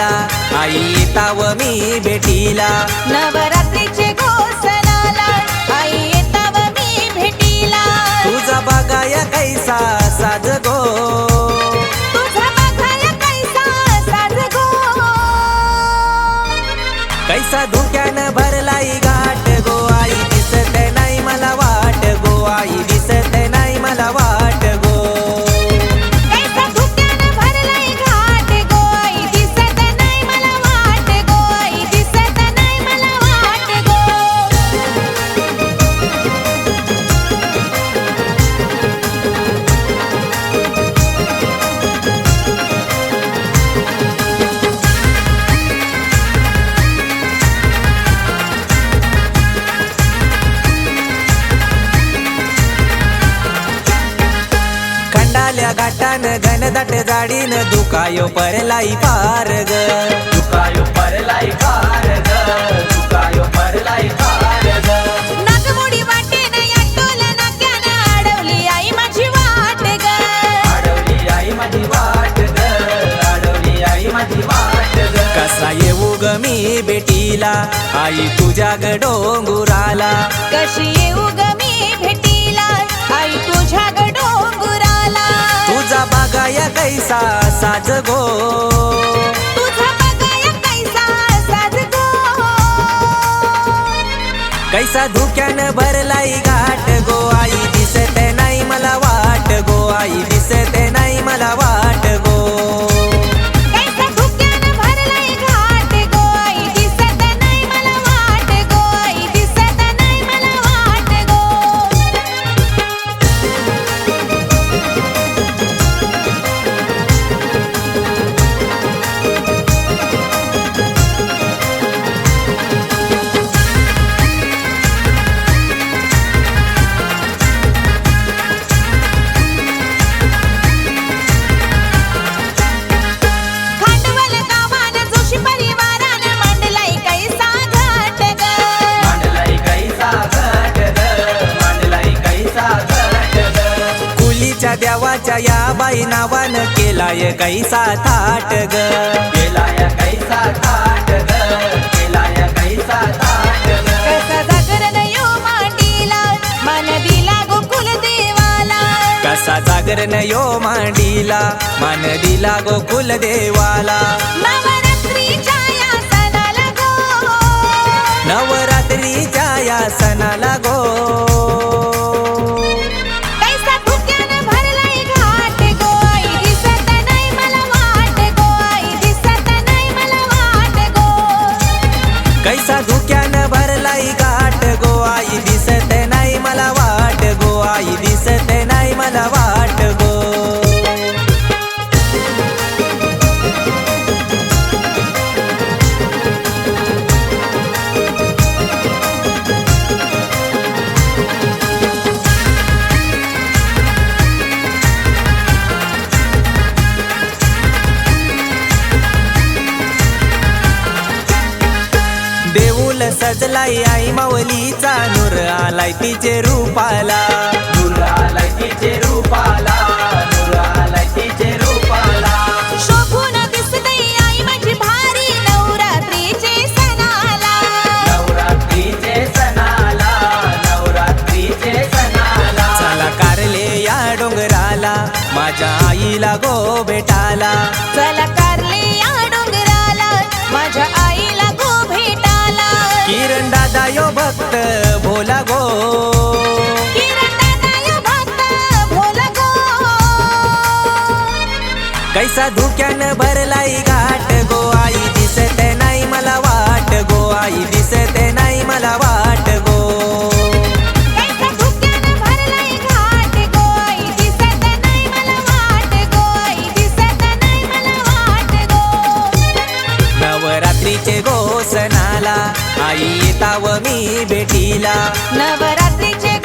आई येताव मी भेटीला. नवरात्रीचे घोषणाला आई येताव मी भेटीला. तुझा बघाया कैसा साज गो तुझा कैसा साज गो कैसा धुक्यानं भरलाई गो. घाटानं घनदाट जाडीन दुखायो परलाई पार ग. दुखायो परलाई पार ग. दुखायो परलाई पार ग. नागमोडी वाटेनं या टोल नाक्यानं अडवली आई माझी वाट ग. अडवली आई माझी वाट ग. अडवली आई माझी वाट ग. कसा येऊ ग मी बेटीला? आई तुझ्या ग डोंगुराला. कशी येऊ ग कैसा साज गो कैसा धुक्यानं भरलाई गाठ गो आई दिसत नाही मला वाट गो आई दिसत देवाच्या या बाई नावानं केलाय कैसा थाट ग. केलाय कैसा थाट ग. केलाय कैसा थाट ग. कसा जागरण यो मांडीला मन दिला गोकुल देवाला कसा जागरण यो मांडीला मान दिला गोकुल देवाला सजलाई आई मावलीचा नूर आलाय तिचे रूपाला. नूर आलाय तिचे रूपाला. नूर आलाय तिचे रूपाला. शोभून दिसते आई माझी भारी नवरात्रीचे सणाला. नवरात्रीचे सणाला. नवरात्रीचे सणाला. चला कारले या डोंगराला. माझ्या आईला गो भेटाला. चला भक्त भोला गो. कैसा धुक्यानं भरलाई गाठ गो आई दिसत नाही मला वाट गो आई दिसत नाही मला वाट गो. कैसा धुक्यानं भरलाय घाट गो आई दिसत नाही मला वाट गो आई दिसत नाही मला वाट गो. नवरात्रीचे गो मला आई येताव मी भेटीला. नवरात्रीचे